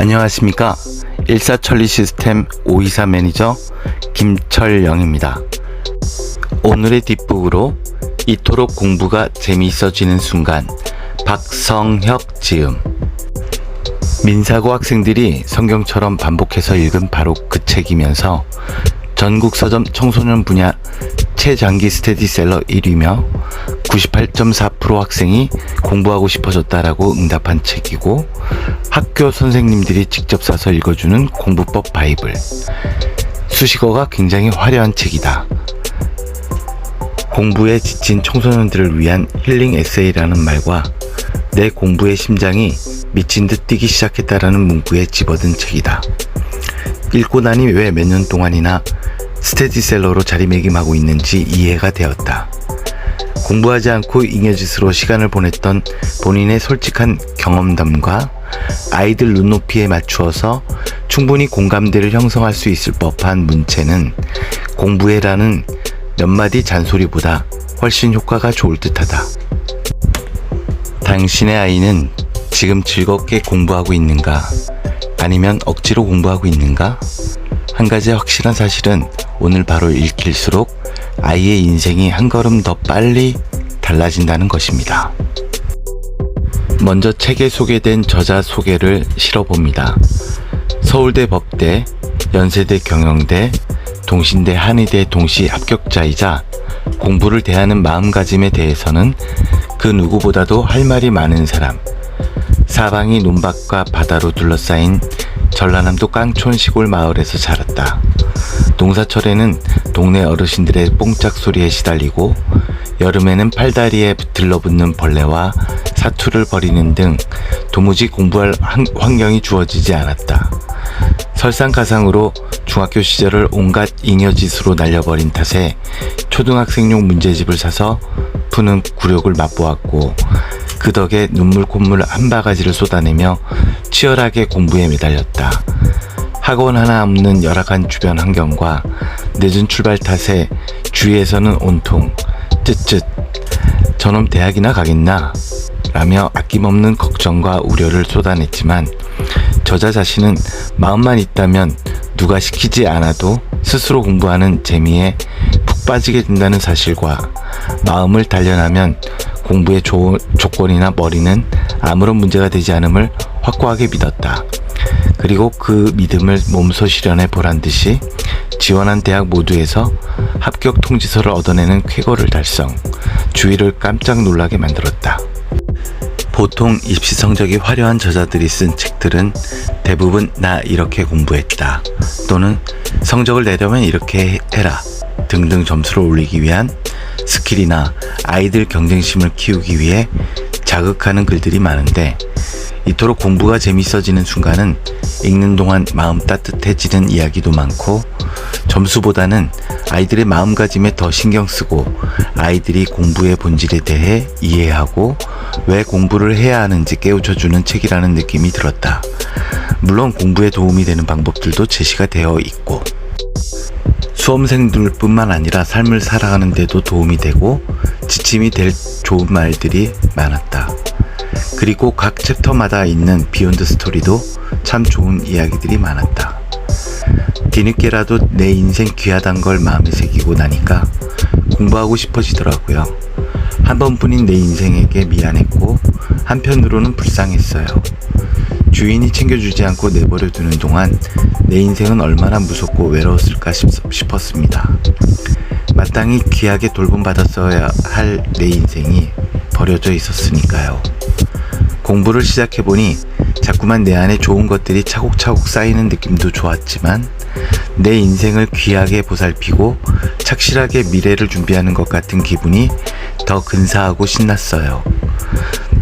안녕하십니까. 일사천리 시스템 524 매니저 김철영입니다. 오늘의 뒷북으로 이토록 공부가 재미있어지는 순간 박성혁 지음 민사고 학생들이 성경처럼 반복해서 읽은 바로 그 책이면서 전국 서점 청소년 분야 최장기 스테디셀러 1위며 98.4% 학생이 공부하고 싶어졌다라고 응답한 책이고 학교 선생님들이 직접 사서 읽어주는 공부법 바이블 수식어가 굉장히 화려한 책이다. 공부에 지친 청소년들을 위한 힐링 에세이라는 말과 내 공부의 심장이 미친 듯 뛰기 시작했다라는 문구에 집어든 책이다. 읽고 나니 왜 몇 년 동안이나 스테디셀러로 자리매김하고 있는지 이해가 되었다. 공부하지 않고 잉여짓으로 시간을 보냈던 본인의 솔직한 경험담과 아이들 눈높이에 맞추어서 충분히 공감대를 형성할 수 있을 법한 문체는 공부해라는 몇 마디 잔소리보다 훨씬 효과가 좋을 듯하다. 당신의 아이는 지금 즐겁게 공부하고 있는가? 아니면 억지로 공부하고 있는가? 한 가지 확실한 사실은 오늘 바로 읽힐수록 아이의 인생이 한 걸음 더 빨리 달라진다는 것입니다. 먼저 책에 소개된 저자 소개를 실어봅니다. 서울대 법대, 연세대 경영대, 동신대 한의대 동시 합격자이자 공부를 대하는 마음가짐에 대해서는 그 누구보다도 할 말이 많은 사람. 사방이 논밭과 바다로 둘러싸인 전라남도 깡촌 시골 마을에서 자랐다. 농사철에는 동네 어르신들의 뽕짝 소리에 시달리고 여름에는 팔다리에 들러붙는 벌레와 사투를 벌이는 등 도무지 공부할 환- 환경이 주어지지 않았다. 설상가상으로 중학교 시절을 온갖 잉여짓으로 날려버린 탓에 초등학생용 문제집을 사서 푸는 굴욕을 맛보았고 그 덕에 눈물 콧물 한 바가지를 쏟아내며 치열하게 공부에 매달렸다. 학원 하나 없는 열악한 주변 환경과 늦은 출발 탓에 주위에서는 온통 쯧쯧 저놈 대학이나 가겠나 라며 아낌없는 걱정과 우려를 쏟아냈지만 저자 자신은 마음만 있다면 누가 시키지 않아도 스스로 공부하는 재미에 푹 빠지게 된다는 사실과 마음을 단련하면 공부의 조, 조건이나 머리는 아무런 문제가 되지 않음을 확고하게 믿었다. 그리고 그 믿음을 몸소 실현해 보란 듯이 지원한 대학 모두에서 합격 통지서를 얻어내는 쾌거를 달성, 주위를 깜짝 놀라게 만들었다. 보통 입시 성적이 화려한 저자들이 쓴 책들은 대부분 나 이렇게 공부했다 또는 성적을 내려면 이렇게 해라 등등 점수를 올리기 위한 스킬이나 아이들 경쟁심을 키우기 위해 자극하는 글들이 많은데 이토록 공부가 재밌어지는 순간은 읽는 동안 마음 따뜻해지는 이야기도 많고 점수보다는 아이들의 마음가짐에 더 신경 쓰고 아이들이 공부의 본질에 대해 이해하고 왜 공부를 해야 하는지 깨우쳐주는 책이라는 느낌이 들었다. 물론 공부에 도움이 되는 방법들도 제시가 되어 있고 수험생들 뿐만 아니라 삶을 살아가는 데도 도움이 되고 지침이 될 좋은 말들이 많았다. 그리고 각 챕터마다 있는 비욘드 스토리도 참 좋은 이야기들이 많았다. 뒤늦게라도 내 인생 귀하단 걸 마음에 새기고 나니까 공부하고 싶어지더라고요. 한 번뿐인 내 인생에게 미안했고 한편으로는 불쌍했어요. 주인이 챙겨주지 않고 내버려 두는 동안 내 인생은 얼마나 무섭고 외로웠을까 싶, 싶었습니다. 마땅히 귀하게 돌봄받았어야 할 내 인생이 버려져 있었으니까요. 공부를 시작해보니 자꾸만 내 안에 좋은 것들이 차곡차곡 쌓이는 느낌도 좋았지만 내 인생을 귀하게 보살피고 착실하게 미래를 준비하는 것 같은 기분이 더 근사하고 신났어요.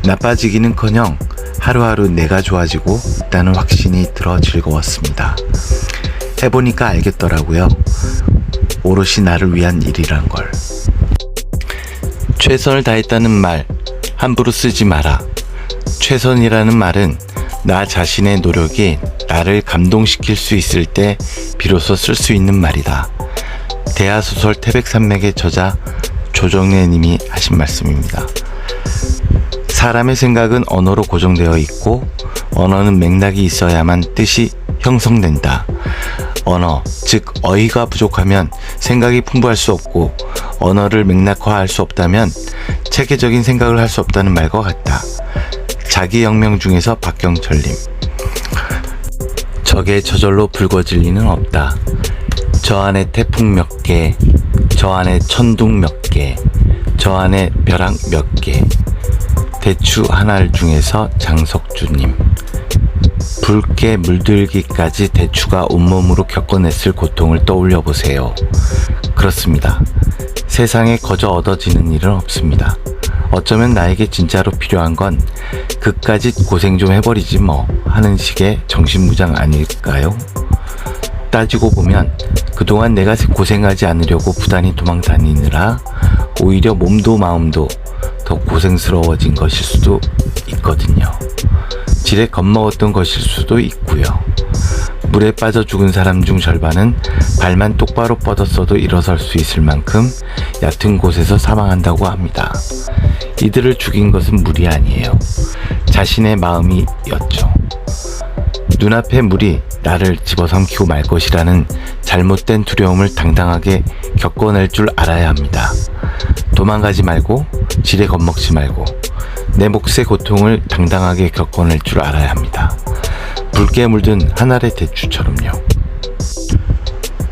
나빠지기는커녕 하루하루 내가 좋아지고 있다는 확신이 들어 즐거웠습니다. 해보니까 알겠더라고요. 오롯이 나를 위한 일이란 걸. 최선을 다했다는 말 함부로 쓰지 마라. 최선이라는 말은 나 자신의 노력이 나를 감동시킬 수 있을 때 비로소 쓸 수 있는 말이다. 대하소설 태백산맥의 저자 조정래 님이 하신 말씀입니다. 사람의 생각은 언어로 고정되어 있고 언어는 맥락이 있어야만 뜻이 형성된다. 언어, 즉 어휘가 부족하면 생각이 풍부할 수 없고 언어를 맥락화할 수 없다면 체계적인 생각을 할 수 없다는 말과 같다. 자기 영명 중에서 박경철님. 적의 저절로 불거질 리는 없다. 저 안에 태풍 몇 개, 저 안에 천둥 몇 개, 저 안에 벼락 몇 개. 대추 하나를 중에서 장석주님. 붉게 물들기까지 대추가 온몸으로 겪어냈을 고통을 떠올려 보세요. 그렇습니다. 세상에 거저 얻어지는 일은 없습니다. 어쩌면 나에게 진짜로 필요한 건 그까짓 고생 좀 해버리지 뭐 하는 식의 정신무장 아닐까요? 따지고 보면 그동안 내가 고생하지 않으려고 부단히 도망 다니느라 오히려 몸도 마음도 더 고생스러워진 것일 수도 있거든요. 지레 겁먹었던 것일 수도 있고요. 물에 빠져 죽은 사람 중 절반은 발만 똑바로 뻗었어도 일어설 수 있을 만큼 얕은 곳에서 사망한다고 합니다. 이들을 죽인 것은 물이 아니에요. 자신의 마음이었죠. 눈앞에 물이 나를 집어삼키고 말 것이라는 잘못된 두려움을 당당하게 겪어낼 줄 알아야 합니다. 도망가지 말고 지레 겁먹지 말고 내 몫의 고통을 당당하게 겪어낼 줄 알아야 합니다. 붉게 물든 한 알의 대추처럼요.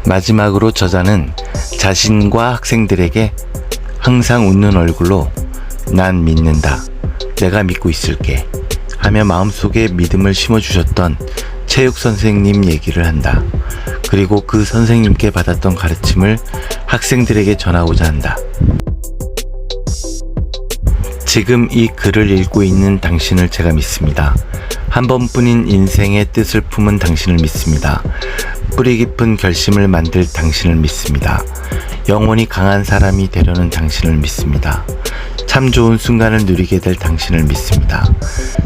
마지막으로 저자는 자신과 학생들에게 항상 웃는 얼굴로 난 믿는다. 내가 믿고 있을게. 하며 마음속에 믿음을 심어주셨던 체육 선생님 얘기를 한다. 그리고 그 선생님께 받았던 가르침을 학생들에게 전하고자 한다. 지금 이 글을 읽고 있는 당신을 제가 믿습니다. 한 번뿐인 인생의 뜻을 품은 당신을 믿습니다. 뿌리 깊은 결심을 만들 당신을 믿습니다. 영혼이 강한 사람이 되려는 당신을 믿습니다. 참 좋은 순간을 누리게 될 당신을 믿습니다.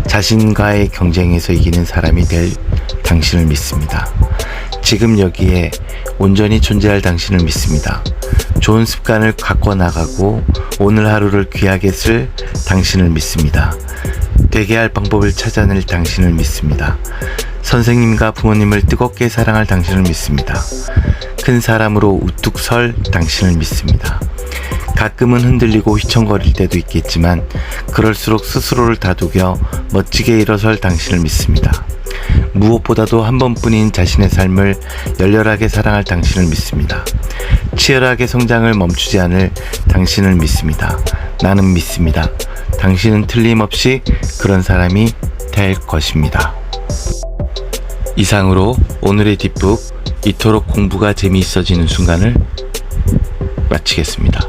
자신과의 경쟁에서 이기는 사람이 될 당신을 믿습니다. 지금 여기에 온전히 존재할 당신을 믿습니다. 좋은 습관을 갖고 나가고 오늘 하루를 귀하게 쓸 당신을 믿습니다. 되게 할 방법을 찾아낼 당신을 믿습니다. 선생님과 부모님을 뜨겁게 사랑할 당신을 믿습니다. 큰 사람으로 우뚝 설 당신을 믿습니다. 가끔은 흔들리고 휘청거릴 때도 있겠지만 그럴수록 스스로를 다독여 멋지게 일어설 당신을 믿습니다. 무엇보다도 한 번뿐인 자신의 삶을 열렬하게 사랑할 당신을 믿습니다. 치열하게 성장을 멈추지 않을 당신을 믿습니다. 나는 믿습니다. 당신은 틀림없이 그런 사람이 될 것입니다. 이상으로 오늘의 뒷북 이토록 공부가 재미있어지는 순간을 마치겠습니다.